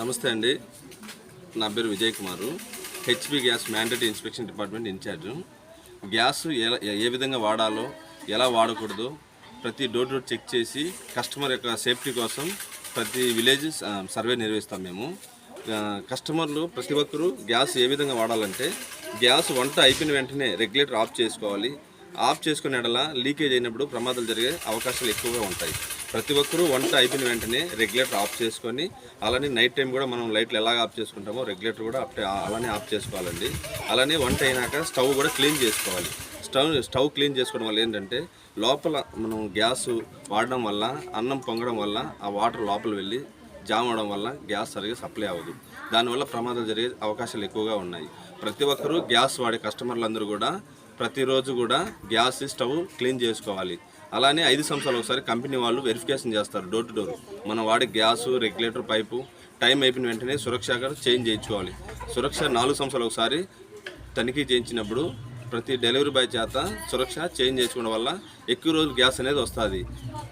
నమస్తే అండి. నా పేరు Vijay Kumar. HP gas mandatory inspection department incharge. Gas ఎలా ఏ విధంగా వాడాలో ఎలా వాడకూడదు ప్రతి డోర్ డోర్ చెక్ చేసి కస్టమర్ యొక్క సేఫ్టీ కోసం ప్రతి విలేజ్ సర్వే నిర్వహిస్తాం మేము. కస్టమర్లు ప్రతి ఒక్కరూ గ్యాస్ ఏ విధంగా వాడాలంటే గ్యాస్ వంట అయిపోయిన వెంటనే రెగ్యులేటర్ ఆఫ్ చేసుకోవాలి. ఆఫ్ చేసుకునే ఎడల లీకేజ్ అయినప్పుడు ప్రమాదాలు జరిగే అవకాశాలు ఎక్కువగా ఉంటాయి. ప్రతి ఒక్కరూ వంట అయిపోయిన వెంటనే రెగ్యులేటర్ ఆఫ్ చేసుకొని అలానే నైట్ టైం కూడా మనం లైట్లు ఎలాగ ఆఫ్ చేసుకుంటామో రెగ్యులేటర్ కూడా అప్పుడే అలానే ఆఫ్ చేసుకోవాలండి. అలానే వంట అయినాక స్టవ్ కూడా క్లీన్ చేసుకోవాలి. స్టవ్ స్టవ్ క్లీన్ చేసుకోవడం వల్ల ఏంటంటే లోపల మనం గ్యాస్ వాడడం వల్ల అన్నం పొంగడం వల్ల ఆ వాటర్ లోపల వెళ్ళి జామ్ అవడం వల్ల గ్యాస్ సరిగా సప్లై అవ్వదు. దానివల్ల ప్రమాదాలు జరిగే అవకాశాలు ఎక్కువగా ఉన్నాయి. ప్రతి ఒక్కరూ గ్యాస్ వాడే కస్టమర్లందరూ కూడా ప్రతిరోజు కూడా గ్యాస్ స్టవ్ క్లీన్ చేసుకోవాలి. అలానే ఐదు సంవత్సరాలు ఒకసారి కంపెనీ వాళ్ళు వెరిఫికేషన్ చేస్తారు డోర్ టు డోర్. మనం వాడే గ్యాస్ రెగ్యులేటర్ పైపు టైం అయిపోయిన వెంటనే సురక్ష చేంజ్ చేయించుకోవాలి. సురక్ష నాలుగు సంవత్సరాలు ఒకసారి తనిఖీ చేయించినప్పుడు ప్రతి డెలివరీ బాయ్ చేత సురక్ష చేంజ్ చేసుకోవడం వల్ల ఎక్కువ రోజులు గ్యాస్ అనేది వస్తుంది.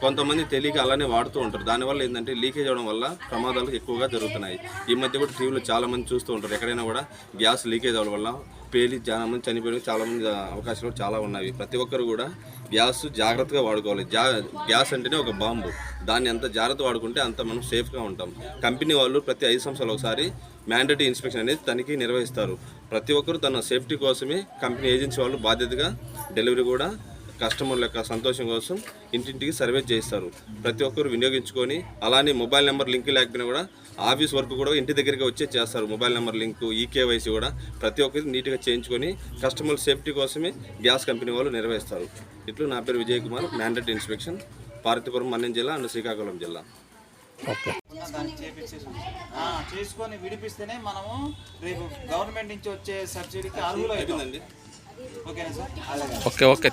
కొంతమంది తెలియక అలానే వాడుతూ ఉంటారు. దానివల్ల ఏంటంటే లీకేజ్ అవడం వల్ల ప్రమాదాలు ఎక్కువగా జరుగుతున్నాయి. ఈ మధ్య కూడా టీవీలో చాలామంది చూస్తూ ఉంటారు. ఎక్కడైనా కూడా గ్యాస్ లీకేజ్ అవడం వల్ల పేలి చాలా మంది చనిపోయిన చాలామంది అవకాశాలు చాలా ఉన్నాయి. ప్రతి ఒక్కరు కూడా గ్యాస్ జాగ్రత్తగా వాడుకోవాలి. జా గ్యాస్ అంటేనే ఒక బాంబు. దాన్ని ఎంత జాగ్రత్త వాడుకుంటే అంత మనం సేఫ్గా ఉంటాం. కంపెనీ వాళ్ళు ప్రతి ఐదు సంవత్సరాలు ఒకసారి మ్యాండేటరీ ఇన్స్పెక్షన్ అనేది తనిఖీ నిర్వహిస్తారు. ప్రతి ఒక్కరు తన సేఫ్టీ కోసమే కంపెనీ ఏజెన్సీ వాళ్ళు బాధ్యతగా డెలివరీ కూడా కస్టమర్ల యొక్క సంతోషం కోసం ఇంటింటికి సర్వే చేస్తారు ప్రతి ఒక్కరు వినియోగించుకొని అలానే మొబైల్ నెంబర్ లింక్ లేకపోయినా కూడా ఆఫీస్ వర్క్ కూడా ఇంటి దగ్గరికి వచ్చే చేస్తారు. మొబైల్ నెంబర్ లింక్ ఈకేవైసీ కూడా ప్రతి ఒక్కరికి నీట్గా చేయించుకొని కస్టమర్ సేఫ్టీ కోసమే గ్యాస్ కంపెనీ వాళ్ళు నిర్వహిస్తారు. ఇట్లు నా పేరు విజయ్ కుమార్ మ్యాండేట్ ఇన్స్పెక్షన్ పార్వతీపురం మన్యం జిల్లా అండ్ శ్రీకాకుళం జిల్లా. చేసుకొని విడిపిస్తేనే మనము రేపు గవర్నమెంట్ నుంచి వచ్చే సబ్సిడీకి అర్హులు అవుతాం అయిపోయిందండి. ఓకేనా సార్? అలాగే. Okay okay.